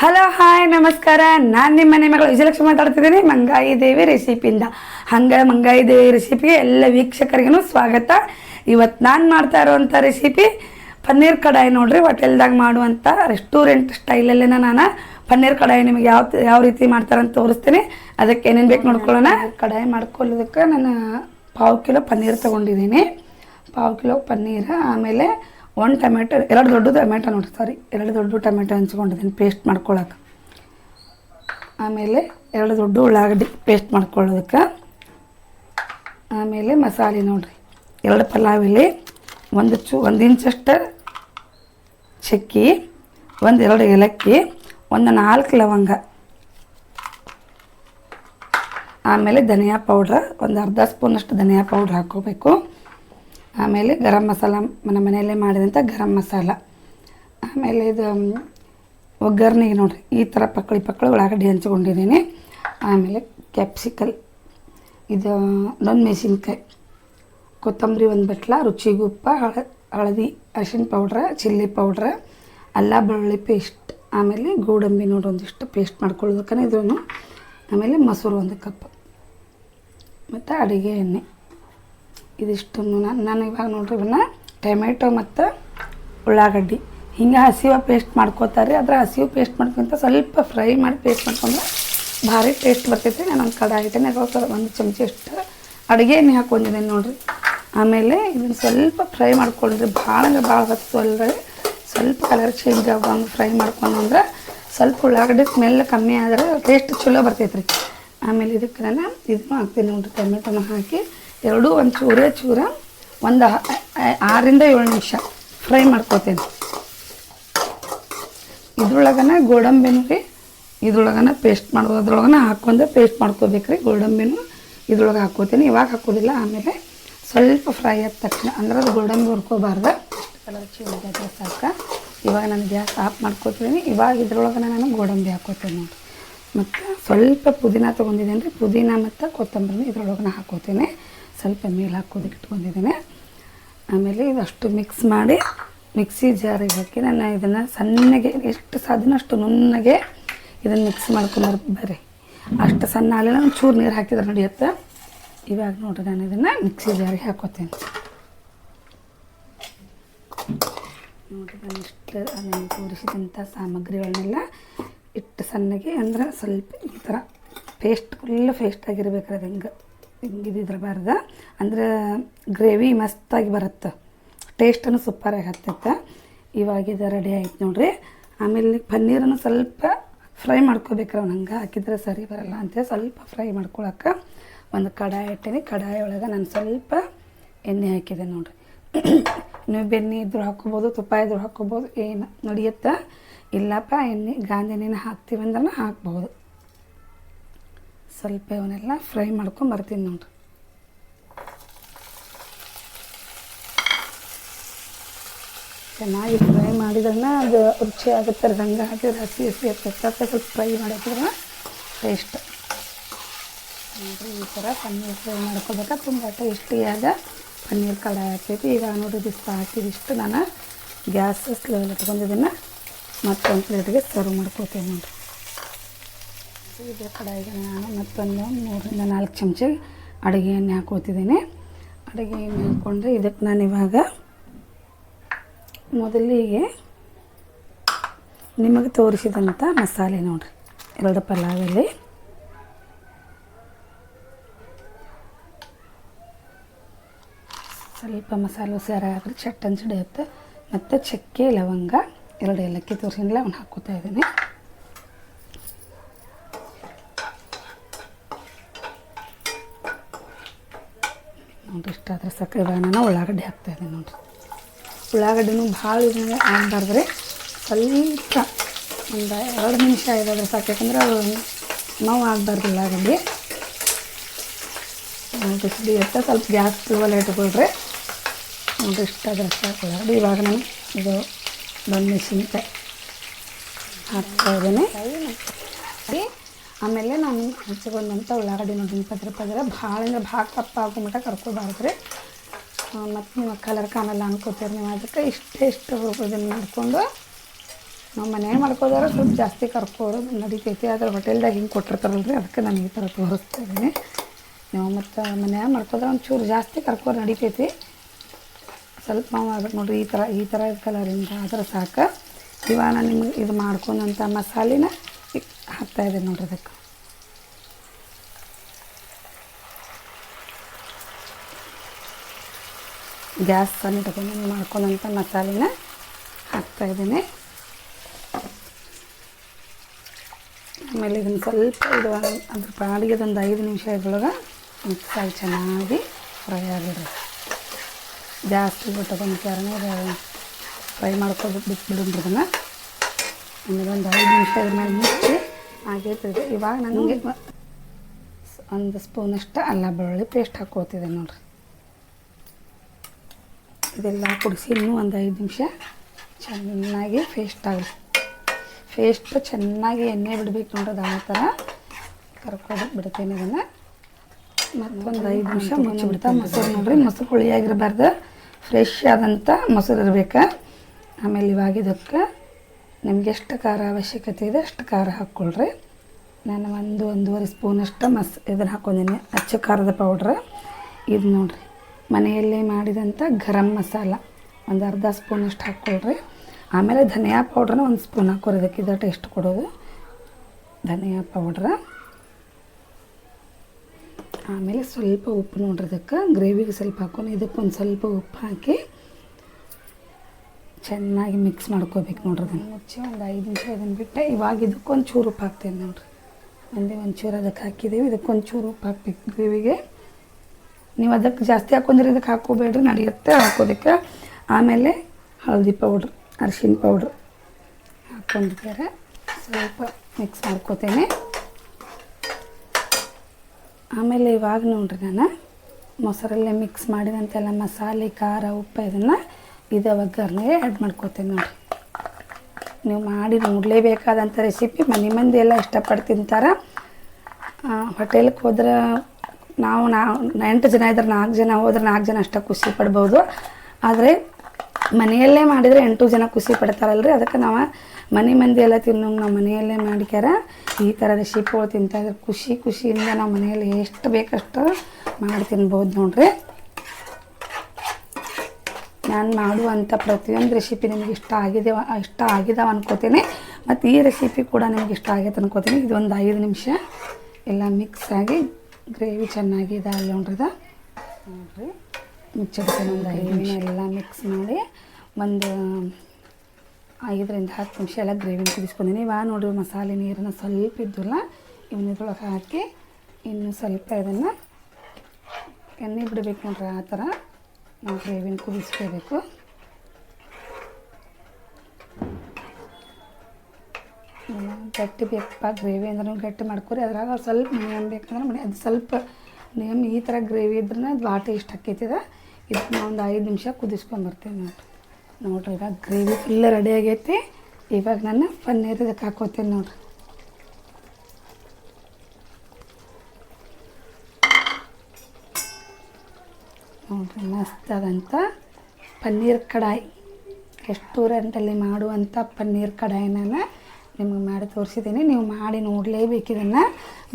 Hello hi ನಮಸ್ಕಾರ. ನಾನು ನಿಮ್ಮ ಮನೆ ಮಗಳು ವಿಜಯಲಕ್ಷ್ಮಿ ಮಾತಾಡ್ತಿದ್ದೀನಿ. ಮಂಗಾಯಿ ದೇವಿ ರೆಸಿಪಿಯಿಂದ ಹಂಗೆ ಮಂಗಾಯಿ ದೇವಿ ರೆಸಿಪಿಗೆ ಎಲ್ಲ ವೀಕ್ಷಕರಿಗೂ ಸ್ವಾಗತ. ಇವತ್ತು ನಾನು ಮಾಡ್ತಾ ಇರೋವಂಥ ರೆಸಿಪಿ ಪನ್ನೀರ್ ಕಡಾಯಿ ನೋಡಿರಿ, ಹೋಟೆಲ್ದಾಗ ಮಾಡುವಂಥ ರೆಸ್ಟೋರೆಂಟ್ ಸ್ಟೈಲಲ್ಲೇ ನಾನು ಪನ್ನೀರ್ ಕಡಾಯಿ ನಿಮಗೆ ಯಾವ ಯಾವ ರೀತಿ ಮಾಡ್ತಾರಂತ ತೋರಿಸ್ತೀನಿ. ಅದಕ್ಕೆ ಏನೇನು ಬೇಕು ನೋಡ್ಕೊಳ್ಳೋಣ. ಕಡಾಯಿ ಮಾಡ್ಕೊಳ್ಳೋದಕ್ಕೆ ನಾನು ಪಾವು ಕಿಲೋ ಪನ್ನೀರ್ ತೊಗೊಂಡಿದ್ದೀನಿ. ಪಾವು ಕಿಲೋ ಪನ್ನೀರ್, ಆಮೇಲೆ ಒಂದು ಟೊಮೆಟೊ ಎರಡು ದೊಡ್ಡ ಟೊಮೆಟೊ ನೋಡಿ ಸಾರಿ ಎರಡು ದೊಡ್ಡ ಟೊಮೆಟೊ ಹಂಚ್ಕೊಂಡಿದ್ದೀನಿ ಪೇಸ್ಟ್ ಮಾಡ್ಕೊಳಕ್ಕೆ ಆಮೇಲೆ ಎರಡು ದೊಡ್ಡ ಉಳ್ಳಾಗಡ್ಡಿ ಪೇಸ್ಟ್ ಮಾಡ್ಕೊಳ್ಳೋದಕ್ಕೆ. ಆಮೇಲೆ ಮಸಾಲೆ ನೋಡಿರಿ. ಎರಡು ಪಲಾವ್ ಎಲೆ ಒಂದು ಚು, ಒಂದು ಇಂಚಷ್ಟು ಚಕ್ಕಿ, ಒಂದು ಎರಡು ಏಲಕ್ಕಿ, ಒಂದು ನಾಲ್ಕು ಲವಂಗ. ಆಮೇಲೆ ಧನಿಯಾ ಪೌಡ್ರ್ ಒಂದು ಅರ್ಧ ಸ್ಪೂನಷ್ಟು ಧನಿಯಾ ಪೌಡ್ರ್ ಹಾಕ್ಕೋಬೇಕು. ಆಮೇಲೆ ಗರಂ ಮಸಾಲ ನಮ್ಮ ಮನೆಯಲ್ಲೇ ಮಾಡಿದಂಥ ಗರಂ ಮಸಾಲ. ಆಮೇಲೆ ಇದು ಒಗ್ಗರಣೆಗೆ ನೋಡಿರಿ, ಈ ಥರ ಪಕ್ಕಳಿ ಪಕ್ಕಳಿ ಉಳ್ಳಾಗಡ್ಡಿ ಹಂಚ್ಕೊಂಡಿದ್ದೀನಿ. ಆಮೇಲೆ ಕ್ಯಾಪ್ಸಿಕಲ್ ಇದು ನೊಂದು ಮೆಣಸಿನ್ಕಾಯಿ ಕೊತ್ತಂಬರಿ ಒಂದು ಬಟ್ಲ, ರುಚಿಗೆ ಉಪ್ಪ, ಹಳ, ಹಳದಿ ಅರಿಶಿನ ಪೌಡ್ರ ಚಿಲ್ಲಿ ಪೌಡ್ರ ಅಲ್ಲ ಬೆಳ್ಳುಳ್ಳಿ ಪೇಸ್ಟ್ ಆಮೇಲೆ ಗೋಡಂಬಿ ನೋಡಿ ಒಂದಿಷ್ಟು ಪೇಸ್ಟ್ ಮಾಡ್ಕೊಳ್ಳೋದಕ್ಕೆ ಇದ್ರೂ ಆಮೇಲೆ ಮೊಸರು ಒಂದು ಕಪ್. ಮತ್ತು ಅಡುಗೆ ಎಣ್ಣೆ. ಇದಿಷ್ಟನ್ನು ನಾನು ನಾನು ಇವಾಗ ನೋಡ್ರಿ ಇವನ್ನ ಟೊಮೆಟೊ ಮತ್ತು ಉಳ್ಳಾಗಡ್ಡಿ. ಹಿಂಗೆ ಹಸಿವ ಪೇಸ್ಟ್ ಮಾಡ್ಕೋತಾರೆ. ಅದ್ರ ಹಸಿವು ಪೇಸ್ಟ್ ಮಾಡ್ಕೊಂತ ಸ್ವಲ್ಪ ಫ್ರೈ ಮಾಡಿ ಪೇಸ್ಟ್ ಮಾಡ್ಕೊಂಡ್ರೆ ಭಾರಿ ಟೇಸ್ಟ್ ಬರ್ತೈತಿ. ನಾನು ಒಂದು ಕಡಾಯಿ ಇಟ್ಟೆ ಅದ್ರೊಳಗೆ ಒಂದು ಚಮಚ ಎಷ್ಟು ಅಡುಗೆ ಎಣ್ಣೆ ನೋಡ್ರಿ. ಆಮೇಲೆ ಇದನ್ನು ಸ್ವಲ್ಪ ಫ್ರೈ ಮಾಡ್ಕೊಂಡ್ರಿ ಭಾಳ ಅಂದ್ರೆ ಭಾಳ ಹೊತ್ತು ಅಲ್ಲದೆ ಸ್ವಲ್ಪ ಕಲರ್ ಚೇಂಜ್ ಆಗುವಂಗೆ ಫ್ರೈ ಮಾಡ್ಕೊಂಡು ಅಂದ್ರೆ ಸ್ವಲ್ಪ ಉಳ್ಳಾಗಡ್ಡಿ ಸ್ಮೆಲ್ ಕಮ್ಮಿ ಆದ್ರೆ ಟೇಸ್ಟ್ ಚಲೋ ಬರ್ತೈತೆ ರೀ ಆಮೇಲೆ ಇದಕ್ಕೆ ನಾನು ಇದನ್ನು ಹಾಕ್ತೀನಿ ನೋಡಿರಿ, ಟೊಮೆಟೊನ ಹಾಕಿ. ಎರಡೂ, ಒಂದು ಚೂರೇ, ಚೂರ, ಒಂದು ಆರರಿಂದ ಏಳು ನಿಮಿಷ. ಫ್ರೈ ಮಾಡ್ಕೋತೀನಿ. ಇದ್ರೊಳಗನ ಗೋಡಂಬಿನೂ ರೀ, ಇದ್ರೊಳಗನ ಪೇಸ್ಟ್ ಮಾಡ್ಬೋದು ಅದ್ರೊಳಗನ ಹಾಕೊಂಡು ಪೇಸ್ಟ್ ಮಾಡ್ಕೋಬೇಕು ರೀ, ಗೋಡಂಬಿನೂ ಇದ್ರೊಳಗೆ ಹಾಕೋತೀನಿ ಇವಾಗ ಹಾಕೋದಿಲ್ಲ, ಆಮೇಲೆ ಸ್ವಲ್ಪ ಫ್ರೈ ಆದ ತಕ್ಷಣ, ಅಂದ್ರೆ ಅದು ಗೋಡಂಬಿ ಹುರ್ಕೋಬಾರ್ದು. ಕಲರ್ ಚೇಂಜ್ ಸಾಕು? ಇವಾಗ ನಾನು ಗ್ಯಾಸ್ ಆಫ್ ಮಾಡ್ಕೋತೀನಿ. ಇವಾಗ ಇದ್ರೊಳಗನ ನಾನು ಗೋಡಂಬಿ ಹಾಕೋತೀನಿ ನೋಡಿ. ಮತ್ತು ಸ್ವಲ್ಪ ಪುದೀನ ತೊಗೊಂಡಿದ್ದೇನೆ ರೀ. ಪುದೀನ ಮತ್ತು ಕೊತ್ತಂಬರಿನ ಇದ್ರೊಳಗನ ಹಾಕೋತೀನಿ. ಸ್ವಲ್ಪ ಮೇಲೆ ಹಾಕೋದಕ್ಕೆ ಇಟ್ಕೊಂಡಿದ್ದೀನಿ. ಆಮೇಲೆ ಇದಷ್ಟು ಮಿಕ್ಸ್ ಮಾಡಿ ಮಿಕ್ಸಿ ಜಾರಿಗೆ ಹಾಕಿ ನಾನು ಇದನ್ನು ಸಣ್ಣಗೆ ಎಷ್ಟು ಸಾಧ್ಯನೋ ಅಷ್ಟು ನುಣ್ಣಗೆ ಇದನ್ನು ಮಿಕ್ಸ್ ಮಾಡ್ಕೊಂಡು ಬರ್ರಿ. ಅಷ್ಟು ಸಣ್ಣ ಆಗಲಿಲ್ಲ ಚೂರು ನೀರು ಹಾಕಿದ್ರೆ ನಡೆಯುತ್ತೆ ಇವಾಗ ನೋಡ್ರಿ ನಾನು ಇದನ್ನು ಮಿಕ್ಸಿ ಜಾರಿಗೆ ಹಾಕೋತೇನೆ. ನೋಡಿರಿ ನಾನು ಇಷ್ಟು ಅದನ್ನು ತೋರಿಸಿದಂಥ ಸಾಮಗ್ರಿಗಳನ್ನೆಲ್ಲ ಇಟ್ಟು ಸಣ್ಣಗೆ ಅಂದ್ರೆ ಸ್ವಲ್ಪ ಈ ಥರ ಪೇಸ್ಟ್ ಫುಲ್ ಪೇಸ್ಟ್ ಆಗಿರ್ಬೇಕು ಅದು ಹಿಂಗೆ. ಹಿಂಗೆ ಇದಿದ್ರಬಾರ್ದು ಅಂದ್ರೆ ಗ್ರೇವಿ ಮಸ್ತಾಗಿ ಬರುತ್ತೆ. ಟೇಸ್ಟನ್ನು ಸೂಪರಾಗಿ ಹತ್ತೈತೆ ಇವಾಗ ಇದು ರೆಡಿ ಆಯ್ತು ನೋಡ್ರಿ. ಆಮೇಲೆ ಪನ್ನೀರನ್ನು ಸ್ವಲ್ಪ ಫ್ರೈ ಮಾಡ್ಕೋಬೇಕ್ರಿ ಅವ್ನು ಹಂಗೆ. ಹಾಕಿದ್ರೆ ಸರಿ ಬರಲ್ಲ ಅಂತೇಳಿ ಸ್ವಲ್ಪ ಫ್ರೈ ಮಾಡ್ಕೊಳಕ್ಕೆ ಒಂದು ಕಡಾಯಿ ಇಟ್ಟೀನಿ. ಕಡಾಯಿ ಒಳಗೆ ನಾನು ಸ್ವಲ್ಪ ಎಣ್ಣೆ ಹಾಕಿದೆ ನೋಡ್ರಿ. ನೀವು ಬೆಣ್ಣೆ ಇದ್ರೂ ಹಾಕ್ಕೋಬೋದು, ತುಪ್ಪ ಇದ್ರೂ ಹಾಕ್ಕೋಬೋದು, ಏನು ನಡೆಯುತ್ತೆ. ಇಲ್ಲಪ್ಪ ಎಣ್ಣೆ, ಗಾಂಧಿ ಎಣ್ಣೆನ ಹಾಕ್ತೀವಿ ಅಂದ್ರೆ ಹಾಕ್ಬೋದು. ಸ್ವಲ್ಪ ಇವನ್ನೆಲ್ಲ ಫ್ರೈ ಮಾಡ್ಕೊಂಡು ಬರ್ತೀನಿ ನೋಡ್ರಿ ಚೆನ್ನಾಗಿ ಫ್ರೈ ಮಾಡಿದ್ರನ್ನ ಅದು ರುಚಿ ಆಗುತ್ತೆ, ರಂಗ ಹಾಕಿದ್ರೆ ಹಸಿ ಹಸಿ ಸ್ವಲ್ಪ ಫ್ರೈ ಮಾಡಿದ್ರೆ ಟೇಸ್ಟ್ ನೋಡ್ರಿ, ಈ ಥರ ಪನ್ನೀರ್ ಫ್ರೈ ಮಾಡ್ಕೋಬೇಕಾ. ತುಂಬ ಟೇಸ್ಟಿಯಾದ ಪನ್ನೀರ್ ಕಡಾಯಿ ಹಾಕೈತಿ ಈಗ ನೋಡಿ ಇದಿಷ್ಟು ಹಾಕಿದಿಷ್ಟು ನಾನು ಗ್ಯಾಸ್ ಸ್ಲೋಲಿ ಇಟ್ಕೊಂಡಿದ್ದೀನಿ ಮತ್ತೊಂದು ಪ್ಲೇಟ್ಗೆ ಸರ್ವ್ ಮಾಡ್ಕೋತೀನಿ ನೋಡಿರಿ. ಇದೇ ಕಡಾಯಿಗೆ ನಾನು ಮತ್ತೊಂದು ಮೂರರಿಂದ ನಾಲ್ಕು ಚಮಚ ಅಡುಗೆ ಎಣ್ಣೆ ಹಾಕೋತಿದ್ದೀನಿ ಅಡುಗೆ ಎಣ್ಣೆ ಹಾಕ್ಕೊಂಡ್ರೆ ಇದಕ್ಕೆ ನಾನು ಇವಾಗ ಮೊದಲಿಗೆ ನಿಮಗೆ ತೋರಿಸಿದಂಥ ಮಸಾಲೆ ನೋಡಿರಿ. ಎರಡು ಪಲಾವಲ್ಲಿ ಸ್ವಲ್ಪ ಮಸಾಲೆ ಸಾರ ಹಾಕಿದ್ರೆ ಚಟ್ ಅನ್ಸಿಡಿಯುತ್ತೆ ಮತ್ತು ಚಕ್ಕೆ, ಲವಂಗ, ಎರಡು ಏಲಕ್ಕಿ ತೋರಿಸಿಲ್ಲ ಅವನು ಹಾಕೋತಾ ಇದ್ದೀನಿ ನೋಡಿರಿ ಇಷ್ಟಾದ್ರೆ ಸಕ್ಕರೆ ನಾನು ಉಳ್ಳಾಗಡ್ಡಿ ಹಾಕ್ತಾಯಿದ್ದೀನಿ ನೋಡಿರಿ. ಉಳ್ಳಾಗಡ್ಡಿನೂ ಭಾಳ ಇದನ್ನ ಆಗಬಾರ್ದ್ರೆ ಸ್ವಲ್ಪ ಒಂದು ಎರಡು ನಿಮಿಷ ಇದಾದ್ರೆ ಸಾಕು, ಯಾಕಂದ್ರೆ ಅದು ನೋವು ಆಗಬಾರ್ದು ಉಳ್ಳಾಗಡ್ಡಿ. ಬಿಸಿಲಿ ಇರುತ್ತೆ ಸ್ವಲ್ಪ ಗ್ಯಾಸ್ ಫ್ಲೋವಲ್ಲಿ ಇಟ್ಕೊಳ್ರಿ. ನೋಡಿರಿ, ಇಷ್ಟಾದ್ರೆ ಸಾಕು ಉಳ್ಳಾಗಡ್ಡೆ. ಇವಾಗ ನಾನು ಇದು ಬಂದು ಮೆಣಸಿನ್ಕಾಯಿ ಹಾಕ್ತಾ ಇದ್ದೀನಿ. ಆಮೇಲೆ ನಾನು ಹಚ್ಕೊಂಡಂಥ ಉಳ್ಳಾಗಡ್ಡಿ ನೋಡಿ ಪದ್ರ ಪದ್ರ ಭಾಳ ಅಂದ್ರೆ ಭಾಳ ಆಗೋ ಮಟ್ಟ ಕರ್ಕೋಬಾರ್ದು ರೀ. ಮತ್ತು ನೀವು ಕಲರ್ ಕಾಣಲ್ಲ ಅನ್ಕೋತೀರಿ ನೀವು, ಅದಕ್ಕೆ ಇಷ್ಟೇ ಇಷ್ಟು ಇದನ್ನು ಮಾಡಿಕೊಂಡು ನಾವು ಮನೆ ಮಾಡ್ಕೋದಾರ ಸ್ವಲ್ಪ ಜಾಸ್ತಿ ಕರ್ಕೋರು ನಡಿತೈತಿ, ಆದ್ರೆ ಹೋಟೆಲ್ದಾಗ ಹಿಂಗೆ ಕೊಟ್ಟಿರ್ತಾರಲ್ರಿ, ಅದಕ್ಕೆ ನಾನು ಈ ಥರ ತೋರಿಸ್ತಾ ಇದ್ದೀನಿ. ನೀವು ಮತ್ತು ಮನ್ಯಾಗ ಮಾಡ್ಕೋದ್ರೆ ಒಂಚೂರು ಜಾಸ್ತಿ ಕರ್ಕೋರು ನಡಿತೈತಿ. ಸ್ವಲ್ಪ ನಾವು ಅದಕ್ಕೆ ನೋಡ್ರಿ, ಈ ಥರ ಈ ಥರ ಕಲರಿಂದ ಆದ್ರೆ ಸಾಕು. ಇವಾಗ ನಾನು ನಿಮ್ಗೆ ಇದು ಮಾಡ್ಕೊಂಡಂಥ ಮಸಾಲಿನ ಇ- ಹಾಕ್ತಾ ಇದೆ ನೋಡ್ರಿ ಅದಕ್ಕೆ. ಗ್ಯಾಸ್ ಸಣ್ಣ ಇಟ್ಕೊಂಡು ಮಾಡ್ಕೊಂಡಂಥ ಮಸಾಲೆನ ಹಾಕ್ತಾ ಇದ್ದೀನಿ. ಆಮೇಲೆ ಇದನ್ನು ಸ್ವಲ್ಪ ಇದು ಅದ್ರ ಪಾಡಿಗೆ ಒಂದು ಐದು ನಿಮಿಷ ಮಿಕ್ಸ್ ಆಗಿ ಚೆನ್ನಾಗಿ ಫ್ರೈ ಆಗಿಡ್ರಿ ಜಾಸ್ತಿ ಬಿಟ್ಟದೊಂದು ಕ್ಯಾರನೇ ಫ್ರೈ ಮಾಡ್ಕೊಬಿಟ್ಟು ಬಿಟ್ಬಿಡೋಣ ಇದನ್ನು ಆಮೇಲೆ ಒಂದು ಐದು ನಿಮಿಷ ಇದ್ರ ಮೇಲೆ ಮುಚ್ಚಿ ಆಗೈತೆ ಇವಾಗ ನನಗೆ ಒಂದು ಸ್ಪೂನಷ್ಟು ಅಲ್ಲ ಬೆಳ್ಳುಳ್ಳಿ ಪೇಸ್ಟ್ ಹಾಕ್ಕೋತಿದ್ದೆ ನೋಡ್ರಿ. ಇದೆಲ್ಲ ಕುಡಿಸಿ ಇನ್ನೂ ಒಂದು ಐದು ನಿಮಿಷ ಚೆನ್ನಾಗಿ ಪೇಸ್ಟ್ ಆಗಲಿ. ಪೇಸ್ಟ್ ಚೆನ್ನಾಗಿ ಎಣ್ಣೆ ಬಿಡ್ಬೇಕು ನೋಡೋದು ಆ ಥರ ಕರ್ಕೊಂಡು ಬಿಡ್ತೇನೆ ಅದನ್ನು. ಮತ್ತೊಂದು ಐದು ನಿಮಿಷ ಮುಚ್ಚಿಬಿಡ್ತಾ ಮೊಸರು ನೋಡ್ರಿ ಮೊಸರು ಹುಳಿಯಾಗಿರಬಾರ್ದು ಫ್ರೆಶ್ ಆದಂಥ ಮೊಸರು ಇರಬೇಕು. ಆಮೇಲೆ ಇವಾಗ ಇದಕ್ಕೆ ನಿಮ್ಗೆ ಎಷ್ಟು ಖಾರ ಅವಶ್ಯಕತೆ ಇದೆ ಅಷ್ಟು ಖಾರ ಹಾಕ್ಕೊಳ್ರಿ. ನಾನು ಒಂದು ಒಂದೂವರೆ ಸ್ಪೂನಷ್ಟು ಮಸ್, ಇದನ್ನು ಹಾಕ್ಕೊಂಡಿನಿ ಅಚ್ಚು ಖಾರದ ಪೌಡ್ರ್ ಇದು ನೋಡಿರಿ, ಮನೆಯಲ್ಲೇ ಮಾಡಿದಂಥ ಗರಂ ಮಸಾಲ. ಒಂದು ಅರ್ಧ ಸ್ಪೂನಷ್ಟು ಹಾಕ್ಕೊಳ್ರಿ. ಆಮೇಲೆ ಧನಿಯಾ ಪೌಡ್ರನ್ನ ಒಂದು ಸ್ಪೂನ್ ಹಾಕೋರಿ ಇದಕ್ಕೆ ಇದು ಟೇಸ್ಟ್ ಕೊಡೋದು. ಧನಿಯಾ ಪೌಡ್ರ ಆಮೇಲೆ ಸ್ವಲ್ಪ ಉಪ್ಪು ನೋಡ್ರಿ ಇದಕ್ಕೆ. ಗ್ರೇವಿಗೆ ಸ್ವಲ್ಪ ಹಾಕೊಂಡು ಇದಕ್ಕೆ ಒಂದು ಸ್ವಲ್ಪ ಉಪ್ಪು ಹಾಕಿ ಚೆನ್ನಾಗಿ ಮಿಕ್ಸ್ ಮಾಡ್ಕೋಬೇಕು ನೋಡ್ರಿ ಅದನ್ನು. ಮುಚ್ಚಿ ಒಂದು ಐದು ನಿಮಿಷ ಇದನ್ನು ಬಿಟ್ಟೆ ಇವಾಗ ಇದಕ್ಕೊಂದು ಚೂರು ಉಪ್ಪು ಹಾಕ್ತೇನೆ ನೋಡ್ರಿ. ಒಂದೇ ಒಂದು ಚೂರು ಅದಕ್ಕೆ ಹಾಕಿದ್ದೀವಿ ಇದಕ್ಕೊಂದು ಚೂರು ಉಪ್ಪು ಹಾಕ್ಬೇಕು ಗ್ರೇವಿಗೆ ನೀವು ಅದಕ್ಕೆ ಜಾಸ್ತಿ ಹಾಕೊಂಡ್ರೆ ಇದಕ್ಕೆ ಹಾಕೋಬೇಡ್ರಿ ನಡೆಯುತ್ತೆ ಹಾಕೋದಕ್ಕೆ. ಆಮೇಲೆ ಹಳದಿ ಪೌಡ್ರ್ ಅರಿಶಿನ ಪೌಡ್ರ್ ಹಾಕೊಂಡಿದ್ದಾರೆ. ಸ್ವಲ್ಪ ಮಿಕ್ಸ್ ಮಾಡ್ಕೋತೇನೆ. ಆಮೇಲೆ ಇವಾಗ ನೋಡ್ರಿ ನಾನು ಮೊಸರಲ್ಲೇ ಮಿಕ್ಸ್ ಮಾಡಿದಂತೆಲ್ಲ ಮಸಾಲೆ, ಖಾರ, ಉಪ್ಪು ಇದನ್ನು ಇದು ಒಗ್ಗರಣೆ ಆ್ಯಡ್ ಮಾಡ್ಕೋತೇನೆ ನೋಡಿರಿ. ನೀವು ಮಾಡಿ ನೋಡಲೇಬೇಕಾದಂಥ ರೆಸಿಪಿ ಮನೆ ಮಂದಿ ಎಲ್ಲ ಇಷ್ಟಪಟ್ಟು ತಿಂತಾರೆ ಹೋಟೆಲ್ಗೆ ಹೋದ್ರೆ ನಾವು ನಾವು ಎಂಟು ಜನ ಇದ್ರೆ ನಾಲ್ಕು ಜನ ಹೋದ್ರೆ ನಾಲ್ಕು ಜನ ಅಷ್ಟೇ ಖುಷಿ ಪಡ್ಬೋದು. ಆದರೆ ಮನೆಯಲ್ಲೇ ಮಾಡಿದರೆ ಎಂಟು ಜನ ಖುಷಿ ಪಡ್ತಾರಲ್ರಿ. ಅದಕ್ಕೆ ನಾವು ಮನೆ ಮಂದಿ ಎಲ್ಲ ತಿನ್ನೋಂಗೆ ನಾವು ಮನೆಯಲ್ಲೇ ಮಾಡಿಕ್ಯಾರ. ಈ ಥರ ರೆಸಿಪಿಗಳು ತಿಂತಾಯಿದ್ರೆ ಖುಷಿ ಖುಷಿಯಿಂದ ನಾವು ಮನೆಯಲ್ಲಿ ಎಷ್ಟು ಬೇಕಷ್ಟು ಮಾಡಿ ತಿನ್ಬೋದು ನೋಡ್ರಿ. ನಾನು ಮಾಡುವಂಥ ಪ್ರತಿಯೊಂದು ರೆಸಿಪಿ ನಿಮಗೆ ಇಷ್ಟ ಆಗಿದೆ ಇಷ್ಟ ಆಗಿದಾವೆ ಅನ್ಕೋತೀನಿ. ಮತ್ತು ಈ ರೆಸಿಪಿ ಕೂಡ ನಿಮ್ಗೆ ಇಷ್ಟ ಆಗೈತೆ ಅನ್ಕೋತೀನಿ. ಇದೊಂದು ಐದು ನಿಮಿಷ. ಎಲ್ಲ ಮಿಕ್ಸ್ ಆಗಿ ಗ್ರೇವಿ ಚೆನ್ನಾಗಿ ಇದಾಗಲಿ ನೋಡ್ರಿ ಇದು ನೋಡ್ರಿ. ಮುಚ್ಚಿಡ್ತೀನಿ ಒಂದು ಐದು ನಿಮಿಷ. ಎಲ್ಲ ಮಿಕ್ಸ್ ಮಾಡಿ ಒಂದು ಐದರಿಂದ ಹತ್ತು ನಿಮಿಷ ಎಲ್ಲ ಗ್ರೇವಿನ ಕುದಿಸ್ಕೊಂಡಿನಿ. ಇವಾಗ ನೋಡಿರಿ ಮಸಾಲೆ ನೀರನ್ನು ಸ್ವಲ್ಪ ಇದ್ದಿಲ್ಲ ಇದ್ರೊಳಗೆ ಹಾಕಿ ಇನ್ನು ಸ್ವಲ್ಪ ಇದನ್ನು ಎಣ್ಣೆ ಬಿಡಬೇಕು ನೋಡ್ರಿ ಆ ಥರ ನಾವು ಗ್ರೇವಿನ ಕುದಿಸ್ಕೋಬೇಕು ಗಟ್ಟಿ ಬೇಕಪ್ಪ ಗ್ರೇವಿ ಅಂದ್ರೆ ಗಟ್ಟಿ ಮಾಡ್ಕೊರಿ. ಅದ್ರಾಗ ಸ್ವಲ್ಪ ನೇಮ್ ಬೇಕಂದ್ರೆ ಮನೆ ಅದು ಸ್ವಲ್ಪ ನೇಮ್ ಈ ಥರ ಗ್ರೇವಿ ಇದ್ರೆ ಅದು ಭಾಳ ಟೇಸ್ಟ್ ಇದು ನಾವು ಒಂದು ಐದು ನಿಮಿಷ ಕುದಿಸ್ಕೊಂಬರ್ತೀನಿ ನೋಡ್ರಿ ನೋಡ್ರಿ, ಇವಾಗ ಗ್ರೇವಿ ಫುಲ್ ರೆಡಿ ಆಗೈತಿ. ಇವಾಗ ನಾನು ಪನ್ನೀರ್ ಇದಕ್ಕೆ ಹಾಕೋತೀನಿ ನೋಡ್ರಿ. ನೋಡ್ರಿ ಮಸ್ತ್ ಆದಂಥ ಪನ್ನೀರ್ ಕಡಾಯಿ. ರೆಸ್ಟೋರೆಂಟಲ್ಲಿ ಮಾಡುವಂಥ ಪನ್ನೀರ್ ಕಡಾಯಿನ ನಿಮಗೆ ಮಾಡಿ ತೋರಿಸಿದ್ದೀನಿ. ನೀವು ಮಾಡಿ ನೋಡಲೇಬೇಕು ಇದನ್ನು.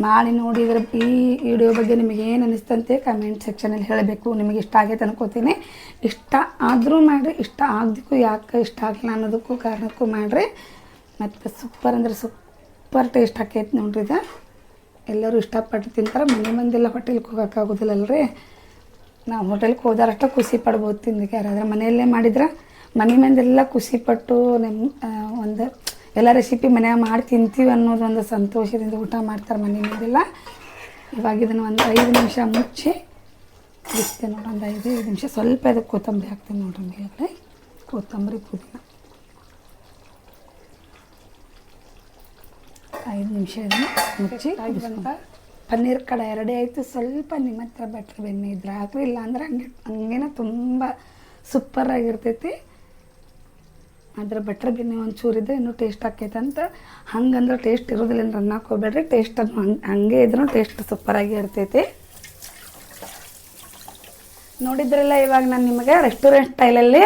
ಮಾಡಿ ನೋಡಿದ್ರೆ ಈ ವಿಡಿಯೋ ಬಗ್ಗೆ ನಿಮಗೆ ಏನು ಅನ್ನಿಸ್ತಂತೆ ಕಮೆಂಟ್ ಸೆಕ್ಷನಲ್ಲಿ ಹೇಳಬೇಕು. ನಿಮಗೆ ಇಷ್ಟ ಆಗೈತೆ ಅನ್ಕೋತೀನಿ ಇಷ್ಟ ಆದರೂ ಮಾಡಿರಿ, ಇಷ್ಟ ಆಗದಕ್ಕೂ ಯಾಕೆ ಇಷ್ಟ ಆಗಲ್ಲ ಅನ್ನೋದಕ್ಕೂ ಕಾರಣಕ್ಕೂ ಮಾಡಿರಿ. ಮತ್ತು ಸೂಪರ್ ಅಂದರೆ ಸೂಪರ್ ಟೇಸ್ಟ್ ಆಕೈತೆ ನೋಡ್ರಿ ಇದು. ಎಲ್ಲರೂ ಇಷ್ಟಪಟ್ಟು ತಿಂತಾರೆ. ಮನೆ ಮಂದಿಲ್ಲ ಹೋಟೆಲ್ಗೆ ಹೋಗೋಕ್ಕಾಗೋದಿಲ್ಲಲ್ರಿ ನಾವು ಹೋಟೆಲ್ಗೆ ಹೋದಾರಷ್ಟ ಖುಷಿ ಪಡ್ಬೋದು ತಿಂದಕ್ಕೆ ಯಾರಾದ್ರೆ ಮನೆಯಲ್ಲೇ ಮಾಡಿದ್ರೆ? ಮನೆ ಮಂದಿರೆಲ್ಲ ಖುಷಿಪಟ್ಟು ನಿಮ್ಮ ಒಂದು ಎಲ್ಲ ರೆಸಿಪಿ ಮನ್ಯಾಗ ಮಾಡಿ ತಿಂತೀವಿ ಅನ್ನೋದು ಒಂದು ಸಂತೋಷದಿಂದ ಊಟ ಮಾಡ್ತಾರೆ ಮನೆ ಮಂದಿಲ್ಲ ಇವಾಗ ಇದನ್ನು ಒಂದು ಐದು ನಿಮಿಷ ಮುಚ್ಚಿ ಬಿಡ್ತೇನೆ ನೋಡಿ ಒಂದು ಐದು ಐದು ನಿಮಿಷ ಸ್ವಲ್ಪ ಅದಕ್ಕೆ ಕೊತ್ತಂಬರಿ ಹಾಕ್ತೀನಿ ನೋಡ್ರಿ ಮೇಲ್ಗಡೆ ಕೊತ್ತಂಬರಿ ಪುದೀನ. ಐದು ನಿಮಿಷ ಇದನ್ನು ಮುಚ್ಚಿ ಪನ್ನೀರ್ ಕಡೆ ಎರಡೇ ಆಯಿತು, ಸ್ವಲ್ಪ ನಿಮ್ಮ ಹತ್ರ ಬಟ್ರ್ ಬೆಣ್ಣೆ ಇದ್ರೆ ಹಾಕ್ರಿ ಇಲ್ಲ ಅಂದ್ರೆ ಹಂಗೆ, ಹಂಗೇನ ತುಂಬ ಸೂಪರಾಗಿರ್ತೈತಿ ಅದ್ರ ಬಟ್ರ್ ಬೆಣ್ಣೆ ಒಂಚೂರು ಇದ್ರೆ ಇನ್ನೂ ಟೇಸ್ಟ್ ಆಕೈತೆ ಅಂತ. ಹಂಗಂದ್ರೆ ಟೇಸ್ಟ್ ಇರೋದಿಲ್ಲ ಅನ್ನಕ್ಕೆ ಟೇಸ್ಟ್ ಹಂಗೆ ಹಂಗೆ ಇದ್ರೂ ಟೇಸ್ಟ್ ಸೂಪರಾಗಿ ಇರ್ತೈತಿ. ನೋಡಿದ್ರಲ್ಲ ಇವಾಗ ನಾನು ನಿಮಗೆ ರೆಸ್ಟೋರೆಂಟ್ ಸ್ಟೈಲಲ್ಲಿ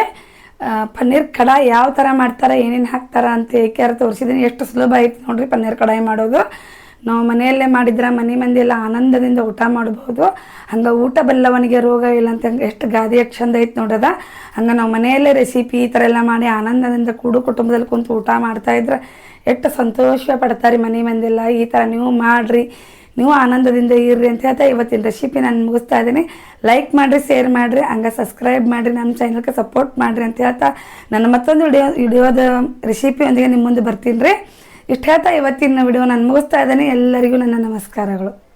ಪನ್ನೀರ್ ಕಡಾಯಿ ಯಾವ ಥರ ಮಾಡ್ತಾರೆ, ಏನೇನು ಹಾಕ್ತಾರೆ ಅಂತ ಏಕ್ಯಾರ ತೋರಿಸಿದ್ದೀನಿ ಎಷ್ಟು ಸುಲಭ ಐತೆ ನೋಡಿರಿ ಪನ್ನೀರ್ ಕಡಾಯಿ ಮಾಡೋದು. ನಾವು ಮನೆಯಲ್ಲೇ ಮಾಡಿದ್ರೆ ಮನೆ ಮಂದಿ ಎಲ್ಲ ಆನಂದದಿಂದ ಊಟ ಮಾಡ್ಬೋದು ಹಂಗೆ ಊಟ ಬಲ್ಲವನಿಗೆ ರೋಗ ಇಲ್ಲ ಅಂತ ಎಷ್ಟು ಗಾದೆ ಎಷ್ಟು ಚಂದ ಐತೆ ನೋಡದ. ಹಂಗೆ ನಾವು ಮನೆಯಲ್ಲೇ ರೆಸಿಪಿ ಈ ಥರ ಎಲ್ಲ ಮಾಡಿ ಆನಂದದಿಂದ ಕೂಡು ಕುಟುಂಬದಲ್ಲಿ ಕುಂತು ಊಟ ಮಾಡ್ತಾ ಇದ್ರೆ ಎಷ್ಟು ಸಂತೋಷ ಪಡ್ತಾರೆ ಮನೆ ಮಂದಿಲ್ಲ ಈ ಥರ ನೀವು ಮಾಡಿರಿ, ನೀವು ಆನಂದದಿಂದ ಇರ್ರಿ ಅಂತ ಹೇಳ್ತಾ ಇವತ್ತಿನ ರೆಸಿಪಿ ನಾನು ಮುಗಿಸ್ತಾ ಇದ್ದೀನಿ. ಲೈಕ್ ಮಾಡಿರಿ ಶೇರ್ ಮಾಡಿರಿ, ಹಂಗೆ ಸಬ್ಸ್ಕ್ರೈಬ್ ಮಾಡಿರಿ ನಮ್ಮ ಚಾನಲ್ಗೆ ಸಪೋರ್ಟ್ ಮಾಡಿರಿ ಅಂತ ಹೇಳ್ತಾ ನನ್ನ ಮತ್ತೊಂದು ವಿಡಿಯೋ ವಿಡಿಯೋದ ರೆಸಿಪಿಯೊಂದಿಗೆ ನಿಮ್ಮ ಮುಂದೆ ಬರ್ತೀನಿ ರೀ. ಇಷ್ಟು ಹೇಳ್ತಾ ಇವತ್ತಿನ ವಿಡಿಯೋ ನಾನು ಮುಗಿಸ್ತಾ ಇದ್ದೇನೆ. ಎಲ್ಲರಿಗೂ ನನ್ನ ನಮಸ್ಕಾರಗಳು.